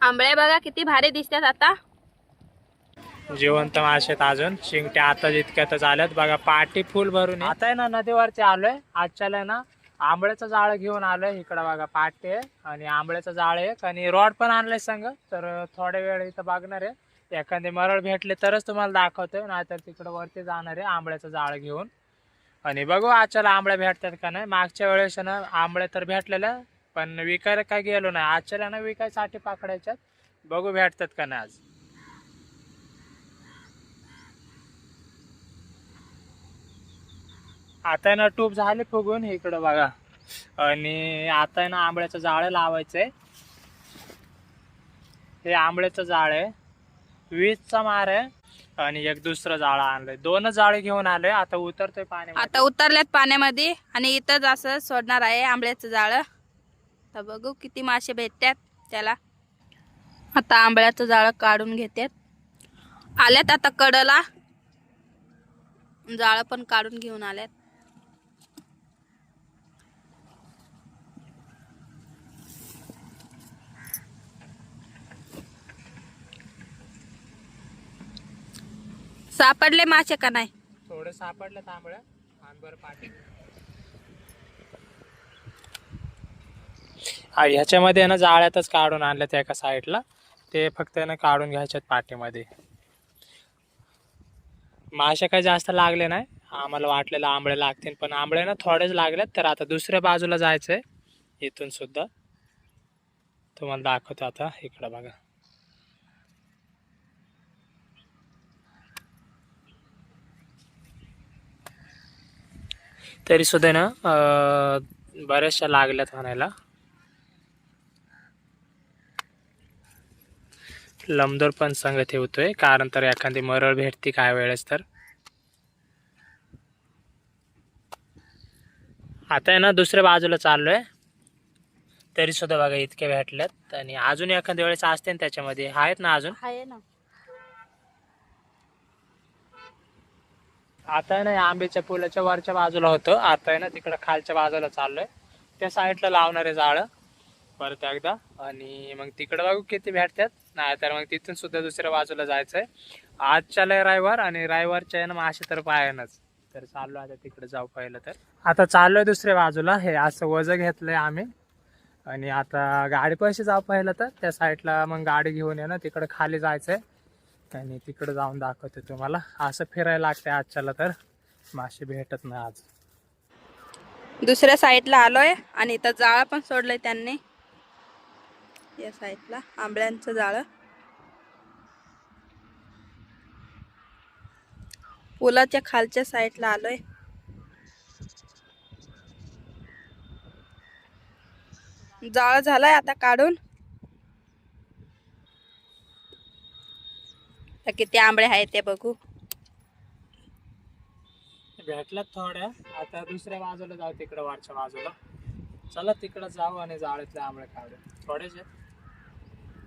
आंबळे बघा किती भारी दिसतात आता. जिवंत मासे आहेत अजून. शिंगट्या आता इतक्यातच आल्यात. बघा पाटी फुल भरून. आता आहे ना नदीवरती आलोय. आजच्याला ना आंबळ्याचं जाळ घेऊन आलोय. इकडं बघा पाटी आहे आणि आंबळ्याचं जाळ आहे. आणि रॉड पण आणलंय संग. तर थोड्या वेळ इथं बघणार आहे. एखादे मरळ भेटले तरच तुम्हाला दाखवतोय. नाहीतर तिकडं वरती जाणार आहे आंबळ्याचं जाळ घेऊन. आणि बघू आजच्याला आंबळ्या भेटतात का नाही. मागच्या वेळेस ना आंबळ्या तर भेटलेल्या पण विकायला काय गेलो नाही. आजच्याला ना विकायसाठी पाकडायच्यात. बघू भेटतात का नाही आज. आता ना टूप झाले फुगून इकडं बघा. आणि आता ना आंबळ्याचं जाळं लावायचंय. हे आंबळ्याचं जाळ आहे. वीजचा मार आहे. आणि एक दुसरं जाळं आणलंय. दोनच जाळे घेऊन आलोय. आता उतरतोय पाणी आता उतरल्यात पाण्यामध्ये आणि इथंच असं सोडणार आहे आंबळ्याचं जाळं. तर बघू किती मासे भेटतात. त्याला आता आंबळ्याचं जाळं काढून घेतात. आल्यात आता कडला. जाळं पण काढून घेऊन आल्यात. सापडले मासे का नाही? थोडे सापडले तांबळ पाठी हा ह्याच्यामध्ये आहे ना जाळ्यातच काढून आणलं त्या एका साईडला. ते फक्त ना काढून घ्यायच्यात पाठीमध्ये. माशा काही जास्त लागले नाही. आम्हाला वाटलेलं आंबळे लागतील पण आंबळे ना थोडेच लागलेत तर आता दुसऱ्या बाजूला जायचंय. इथून सुद्धा. तुम्हाला दाखवतो आता इकडं बघा. तरी सुद्धा ना बऱ्याचशा लागल्यात म्हणायला. लमदोर पण संघ ठेवतोय. कारण तर एखादी मरळ भेटती काय वेळेस तर. आता आहे ना दुसऱ्या बाजूला चाललोय. तरी सुद्धा बघा इतके भेटल्यात आणि अजून एखाद्या वेळेस असते ना त्याच्यामध्ये. आहेत ना अजून? आहे ना. आता आहे ना आंब्याच्या पुलाच्या वरच्या बाजूला होतं. आता आहे ना तिकडं खालच्या बाजूला चाललोय. त्या साईडला लावणार आहे जाळं परत एकदा. आणि मग तिकडं बघू किती भेटतात. नाही तर मग तिथून सुद्धा दुसऱ्या बाजूला जायचंय. आजच्याला आहे रायवार आणि रायवारच्या आहे ना मासे तर पायानच. तर चाललो आता तिकडे जाऊ पाहिलं तर. आता चाललोय दुसऱ्या बाजूला हे असं वजं घेतलंय आम्ही. आणि आता गाडी पैसे जाऊ पाहिलं तर त्या साईडला मग गाडी घेऊन ये ना तिकडं खाली जायचंय. आणि तिकडे जाऊन दाखवते तुम्हाला. असं फिरायला लागतंय आजच्याला तर. मासे भेटत नाही आज. दुसऱ्या साईडला आलोय आणि इथं जाळं पण सोडलंय त्यांनी. या साईडला आंबळ्यांचं जाळं. पुलाच्या खालच्या साईडला आलोय. जाळं झालंय आता काढून. किती आंबळे आहेत ते बघू. भेटल्यात थोड्या. आता दुसऱ्या बाजूला जाऊ तिकडं वरच्या बाजूला. चला तिकडं जाऊ आणि जाळ्यातले आंबळे काढू. थोडेच आहेत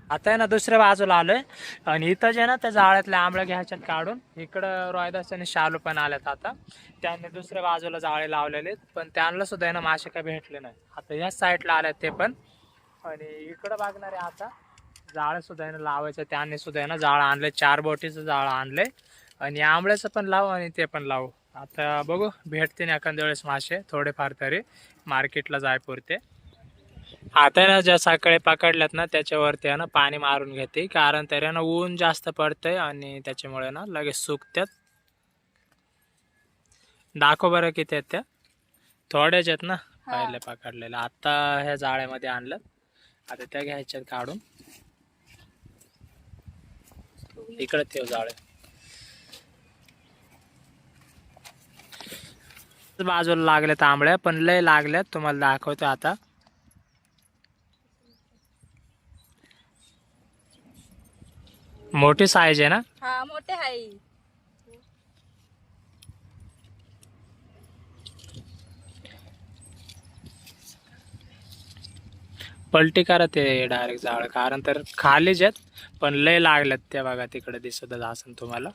आता आहे ना दुसऱ्या बाजूला आलोय. आणि इथं जे ना त्या जाळ्यातले आंबळे घ्यायच्यात काढून इकडं रोयदास आणि शालू पण आल्यात आता. त्यांनी दुसऱ्या बाजूला जाळे लावलेले आहेत, पण त्यांना सुद्धा आहे ना मासे काय भेटले नाही. आता याच साईडला आल्यात ते पण. आणि इकडं बघणारे आता जाळं सुद्धा आहे ना लावायचं. त्यांनी सुद्धा आहे ना जाळं आणले चार बोटीचं जाळं आणले आणि आंबळ्याचं पण लावू आणि ते पण लावू. आता बघू भेटते ना एखाद्या वेळेस मासे थोडेफार तरी. मार्केटला जाय पुरते आता ना ज्या सकाळी पकडल्यात ना त्याच्यावरती आहे ना पाणी मारून घेते. कारण तरी ना ऊन जास्त पडतंय आणि त्याच्यामुळे ना लगेच सुकत्यात. दाखव बरं किती आहेत त्या. थोड्याच आहेत ना पहिले पकडलेल्या आता ह्या जाळ्यामध्ये आणलं. आता त्या घ्यायच्यात काढून. इकडे ठेव जाळे. बाजूला लागल्यात आंबळ्या पण लय लागल्यात तुम्हाला दाखवतो आता. मोठी साईज आहे ना? हा मोठे आहे. पलटी करा ते डायरेक्ट जाळ कारण तर खालीच आहेत पण लय लागल्यात त्या बघा तिकडे दिसतच असेल तुम्हाला.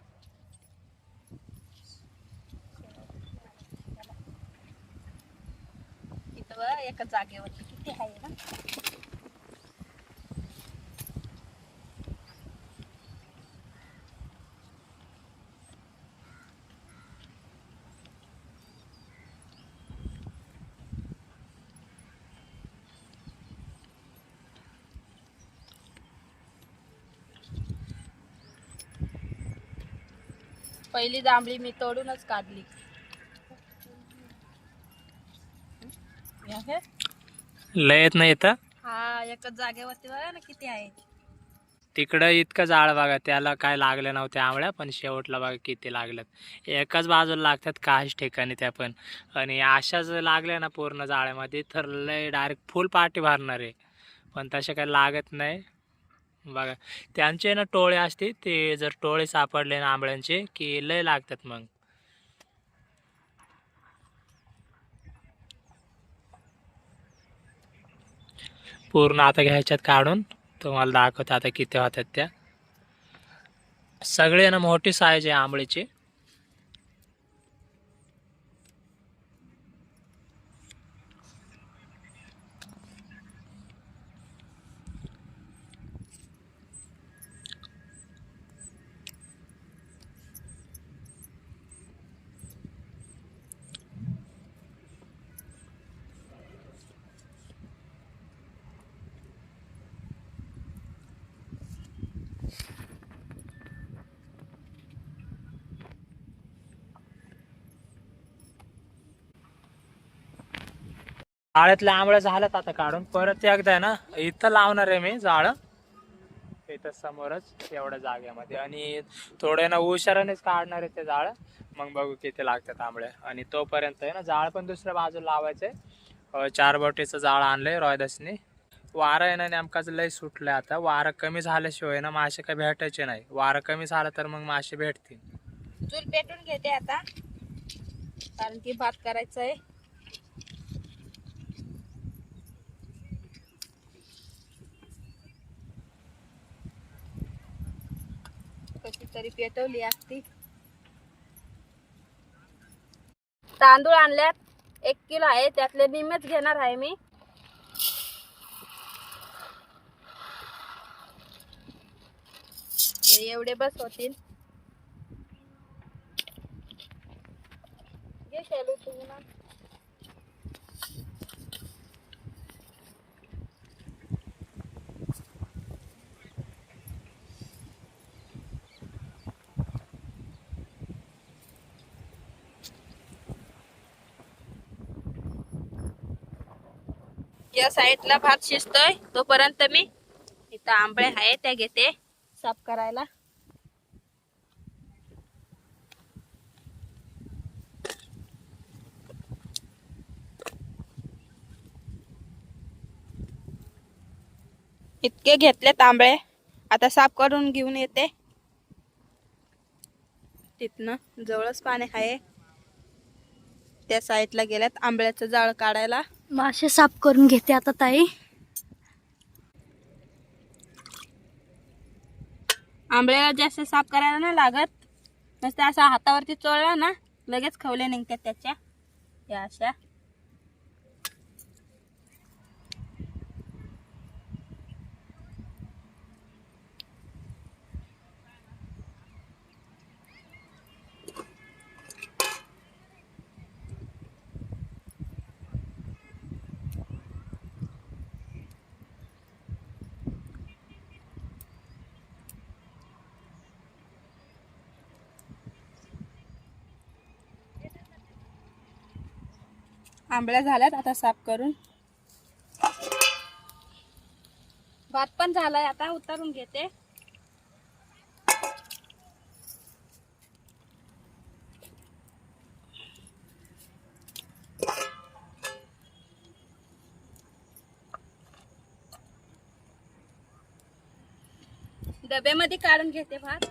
एका जागेवरती किती आहे ना? पहिली जांभळी मी तोडूनच काढली. हे? लय येत नाही इथं? हा एकच जागेवरती बघा ना किती आहे. तिकडं इतकं जाळ बघा त्याला काय लागले नव्हते आंबळ्या पण शेवटला बघा किती लागल्यात एकाच बाजूला लागतात काहीच ठिकाणी त्या पण. आणि अशाच लागल्या ना पूर्ण जाळ्यामध्ये तर लय डायरेक्ट फुल पार्टी भरणार आहे. पण तसे काही लागत नाही. बघा. त्यांचे ना टोळे असते ते जर टोळे सापडले ना आंबळ्यांचे की लय लागतात मग. पूर्ण आता घ्यायच्यात काढून तुम्हाला दाखवतो आता किती होतात त्या. सगळे ना मोठी साईज आहे आंबळीची. आळ्यातल्या आंबळ्या झाल्यात आता काढून. परत एकदा आहे ना इथं लावणार आहे मी जाळं. इथं समोरच एवढ्या जागेमध्ये. आणि थोडे ना हुशारानेच काढणार आहे ते जाळं. मग बघू किती लागतात आंबळे. आणि तोपर्यंत आहे ना जाळ पण दुसऱ्या बाजूला लावायचंय. चार बोटीचं जाळ आणलंय रॉयदासनी. वारं आहे ना नेमकाच लय सुटलंय आता. वारं कमी झाल्याशिवाय ना मासे काही भेटायचे नाही. वारं कमी झालं तर मग मासे भेटतील. चूल पेटून घेते आता. कारण की भात करायचं आहे कशी तरी पेटवली असती. तांदूळ आणल्यात. एक किलो आहे त्यातले निम्मेच घेणार आहे मी. एवढे बस होतील. घे शालू तू ना. या साईडला भात शिजतोय. तोपर्यंत मी इथं आंबळे आहे त्या घेते. साफ करायला. इतके घेतले तांबळे आता साफ करून घेऊन येते. तिथनं जवळच पाणी आहे त्या साईडला गेल्यात आंबळ्याचं जाळ काढायला. मासे साफ करून घेते आता ताई. आंबळ्याला जास्त साफ करायला नाही लागत. नुसतं असं हातावरती चोळला ना लगेच खवले निघतात त्याच्या. या अशा. आंबळ्या झाल्यात आता साफ करून. भात पण झालाय आता उतारून घेते. डब्यामध्ये काढून घेते भात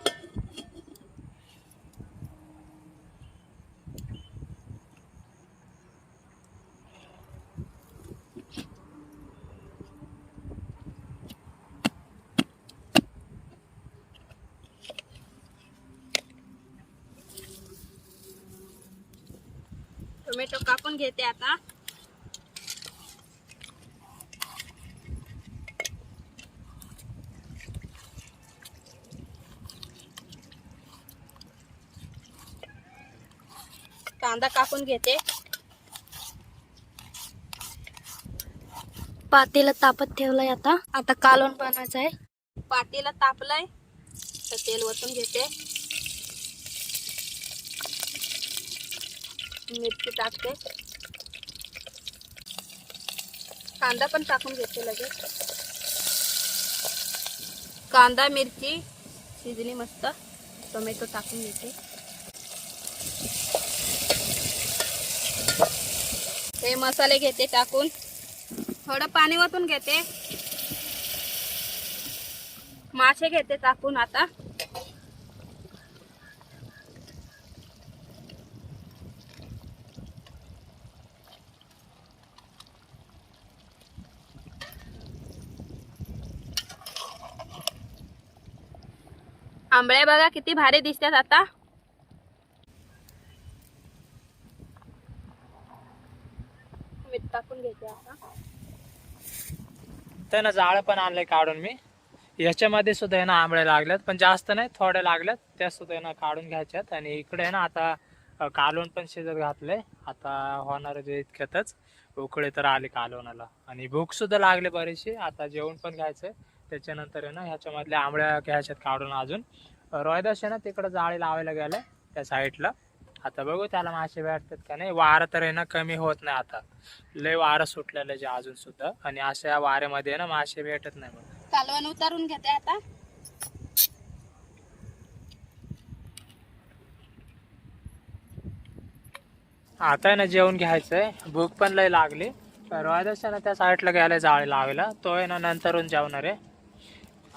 टोमॅटो कापून घेते आता. कांदा कापून घेते. पातेला तापत ठेवलंय आता. आता कालवण बनायचं आहे. पातेला तापलंय तर तेल वतून घेते. मिरची टाकते. कांदा पण टाकून घेते लगेच. कांदा मिरची शिजली मस्त. टोमॅटो टाकून घेते. हे मसाले घेते टाकून. थोडं पाणी वतून घेते. मासे घेते टाकून आता. आंबळे बघा किती भारी दिसतात आता. मीठ टाकून घेते आता. त्यानं जाळं पण आणलंय काढून मी. याच्यामध्ये सुद्धा आहे ना आंबळे लागल्यात पण जास्त नाही थोडे लागल्यात. त्या सुद्धा आहे ना काढून घ्यायच्यात. आणि इकडे ना आता कालवण पण शिजत घातले आता होणार जे इतक्यातच. उकळे तर आले कालवणाला. आणि भूक सुद्धा लागले बरीचशी. आता जेवण पण घ्यायचंय. त्याच्यानंतर आहे ना ह्याच्यामधल्या आंबळ्या घ्यायच्यात काढून अजून. रोयदास आहे ना तिकडं जाळी लावायला गेलाय त्या साईडला. आता बघू त्याला मासे भेटतात का नाही. वारं तर आहे ना कमी होत नाही आता. लय वारं सुटलेलं जे अजून सुद्धा. आणि अशा वाऱ्यामध्ये ना मासे भेटत नाही मग कालवण उतारून घेते आता. आता आहे ना जेवण घ्यायचंय. भूक पण लय लागली. रोयदास ना त्या साईडला गेलाय जाळी लावायला. तो आहे ना नंतरून जेवणार आहे.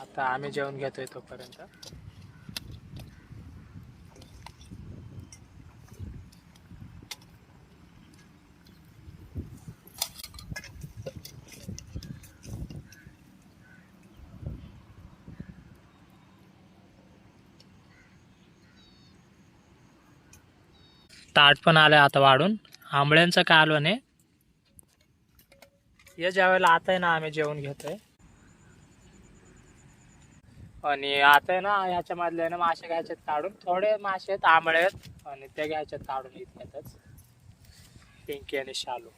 आता आम्ही जेवण घेतोय तोपर्यंत. ताट पण आलंय आता वाढून. आंबळ्यांचं कालवण आहे. या ज्यावेळेला आता आहे ना आम्ही जेवण घेतोय. आणि आता आहे ना ह्याच्या मधले ना मासे घ्यायचेत काढून. थोडे मासे आहेत आंबळे आहेत आणि ते घ्यायचेत काढून इतक्यातच पिंकी आणि शालू.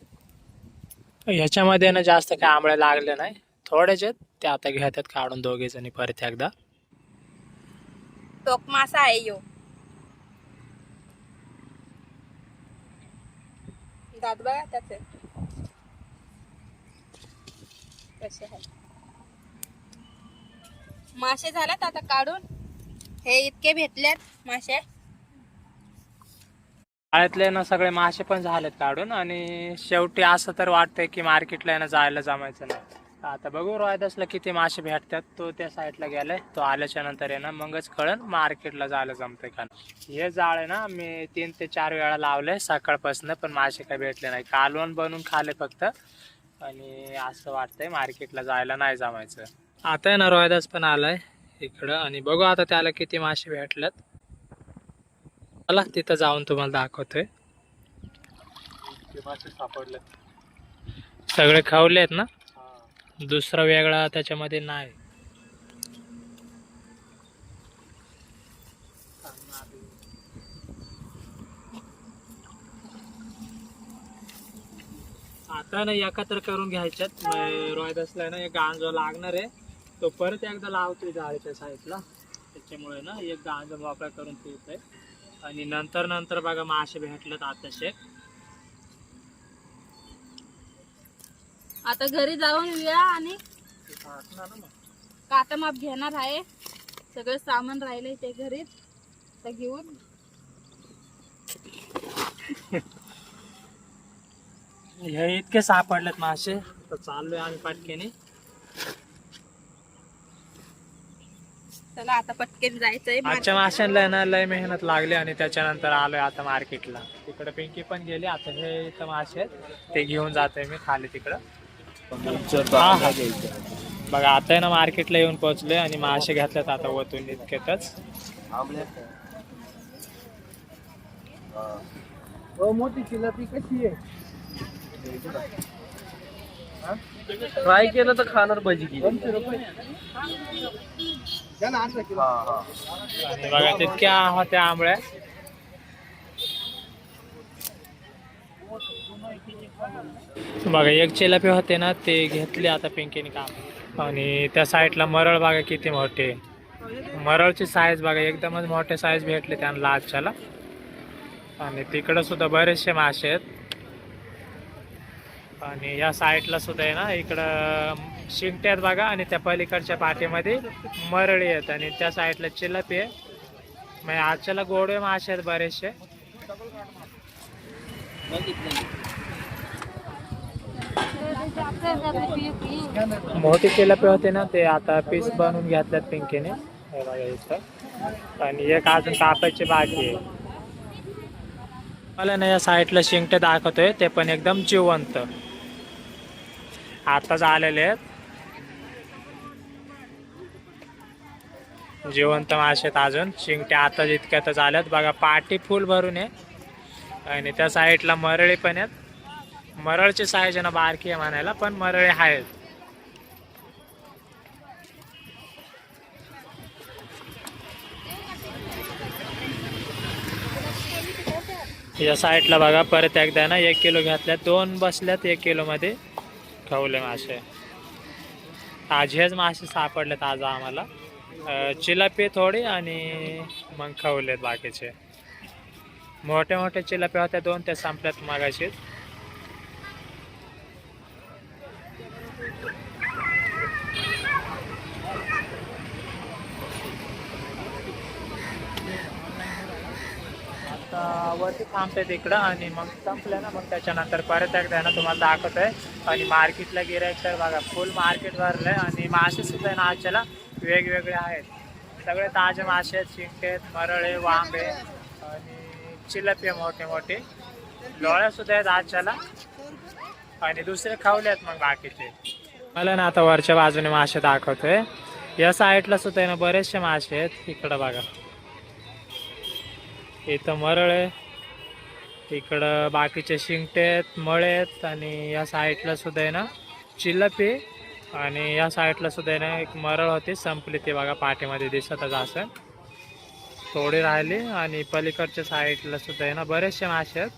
ह्याच्यामध्ये ना जास्त काय आंबळे लागले नाही. थोडेच आहेत ते आता घेतात काढून दोघे जणी परत एकदा. टोक मासा आहे यो. दात बघा त्याचे. कसे आहे मासे झालेत आता काढून. हे इतके भेटलेत मासे. शाळेतले ना सगळे मासे पण झालेत काढून आणि शेवटी असं तर वाटतंय की मार्केटला ना जायला जमायचं नाही. आता बघू रोयदासला किती मासे भेटतात. तो त्या साईडला गेलाय. तो आल्याच्यानंतर आहे ना मगच कळन मार्केटला जायला जमतंय का. हे जाळ आहे ना मी तीन ते चार वेळा लावलंय सकाळपासून पण मासे काही भेटले नाही. कालवण बनवून खाले फक्त. आणि असं वाटतंय मार्केटला जायला नाही जमायचं. आता आहे ना रोयदास पण आलाय इकडं. आणि बघू आता त्याला किती मासे भेटल्यात. चला तिथं जाऊन तुम्हाला दाखवतोय. सापडले सगळे खावले आहेत ना? दुसरा वेगळा त्याच्यामध्ये नाही. आता ना एकत्र करून घ्यायच्यात. रोयदासला ना एक गांजो लागणार आहे. तो परत एकदा लावतोय जाळीच्या साईडला. त्याच्यामुळे ना एक गांजो मोकळा करून पिवतोय आणि नंतर नंतर बघा मासे भेटलेत आताशे. आता घरी जाऊन या आणि काटा माप घेणार आहे. सगळं सामान राहिलंय ते घरीच. तर घेऊन. हे इतके सापडलेत मासे. तर चाललोय आम्ही पटकेने. चला आता पटकन जायचंय. आजच्या माशांना ना लय मेहनत लागली आणि त्याच्यानंतर आलोय आता मार्केटला तिकडे पिंकी पण गेली. आता हे इथं मासे आहेत. ते घेऊन जातोय मी खाली तिकडं. बघा आता आहे ना मार्केटला येऊन पोहोचलोय आणि मासे घेतलेत आता वतून इतक्यातच. मोठी चिलापी कशी आहे? फ्राय केलं तर खाणार भजी आणि बघा तितक्या होत्या आंबळ्या. बघा एक चिलापी होते ना ते घेतले आता पिंकीने काम. आणि त्या साईडला मरळ बघा किती मोठे. मरळची साईज बघा एकदमच मोठे साईज भेटले त्यांना आजच्याला आणि तिकडं सुद्धा बरेचसे मासे आहेत. आणि या साईडला सुद्धा आहे ना इकडं शिंगट्यात आहेत बघा आणि त्या पलीकडच्या पाठीमध्ये मरळी आहेत. आणि त्या साईडला चिलपी आहे. म्हणजे आजच्याला गोडवे मासे आहेत बरेचसे. मोठी चिलपी होते ना ते आता पीस बनवून घेतल्यात पिंकीने. हे बघा इथं. आणि एक अजून कापायचे बाकी आहे. मला ना या साईडला शिंगटे दाखवतोय ते पण एकदम जिवंत. आताच आलेले आहेत. जिवंत मासे आहेत अजून. शिंगटे आता इतक्यातच आल्यात बघा पाठी फुल भरून आहे. आणि त्या साईडला मरळी पण आहेत. मरळचे साईज आहे ना बारकी आहे म्हणायला पण मरळी आहेत. या साईडला बघा परत एकदा ना एक किलो घातल्या दोन बसल्यात एक किलोमध्ये खवले मासे. आज हेच मासे सापडलेत आज आम्हाला. चिलापे थोडे थोडी आणि मग खवलेत बाकीचे. मोठे मोठे चिलापे होत्या दोन ते संपल्यात मागाशीच. वरती थांबते तिकडं आणि मग संपलं ना मग त्याच्यानंतर परत एकदा ना तुम्हाला दाखवतोय. आणि मार्केटला गिरायक तर बघा फुल मार्केट भरलं आहे आणि मासेसुद्धा आहे ना आजच्याला वेगवेगळे आहेत. सगळे ताजे मासे आहेत शिंके आहेत मरळे वांबे आणि चिलपे मोठे मोठे. लोळ्यासुद्धा आहेत आजच्याला. आणि दुसरे खावले आहेत मग बाकीचे. मला ना आता वरच्या बाजूने मासे दाखवतोय. या साईडला सुद्धा आहे ना बरेचसे मासे आहेत. इकडं बघा. इथं मरळ आहे इकडं बाकीचे शिंगटे आहेत मळे आहेत आणि या साईडला सुद्धा आहे ना चिल्लपी. आणि या साईडला सुद्धा आहे ना एक मरळ होती संपली ती बघा पाठीमध्ये दिसतच असं थोडी राहिली आणि पलीकडच्या साईडला सुद्धा आहे ना बरेचसे मासे आहेत.